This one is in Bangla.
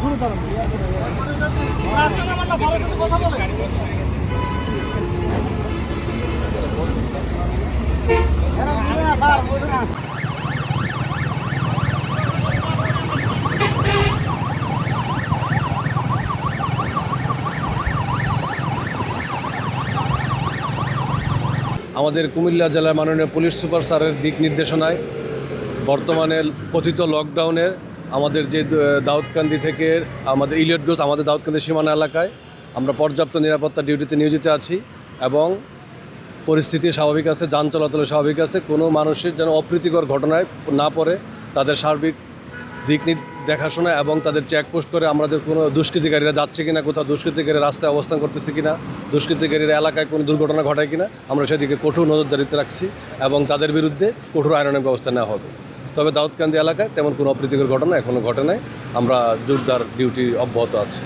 ঘুরে দাঁড়ান কথা বলে। আমাদের কুমিল্লা জেলার মাননীয় পুলিশ সুপার স্যারের দিক নির্দেশনায় বর্তমানে কথিত লকডাউনের আমাদের যে দাউদকান্দি থেকে আমাদের ইলিয়টগঞ্জ আমাদের দাউদকান্দি সীমানা এলাকায় আমরা পর্যাপ্ত নিরাপত্তা ডিউটিতে নিয়োজিত আছি এবং পরিস্থিতি স্বাভাবিক আছে, যান চলাচল স্বাভাবিক আছে। কোনো মানুষের যেন অপ্রীতিকর ঘটনায় না পড়ে, তাদের সার্বিক দিক দেখাশোনা এবং তাদের চেকপোস্ট করে আমাদের কোনো দুষ্কৃতিকারীরা যাচ্ছে কিনা, কোথাও দুষ্কৃতিকারী রাস্তায় অবস্থান করতেছে কিনা, দুষ্কৃতিকারীরা এলাকায় কোনো দুর্ঘটনা ঘটায় কিনা, আমরা সেদিকে কঠোর নজরদারিতে রাখছি এবং তাদের বিরুদ্ধে কঠোর আয়রনের ব্যবস্থা নেওয়া হবে। তবে দাউদকান্দি এলাকায় তেমন কোনো অপ্রীতিকর ঘটনা এখনও ঘটে নাই। আমরা জোরদার ডিউটি অব্যাহত আছে।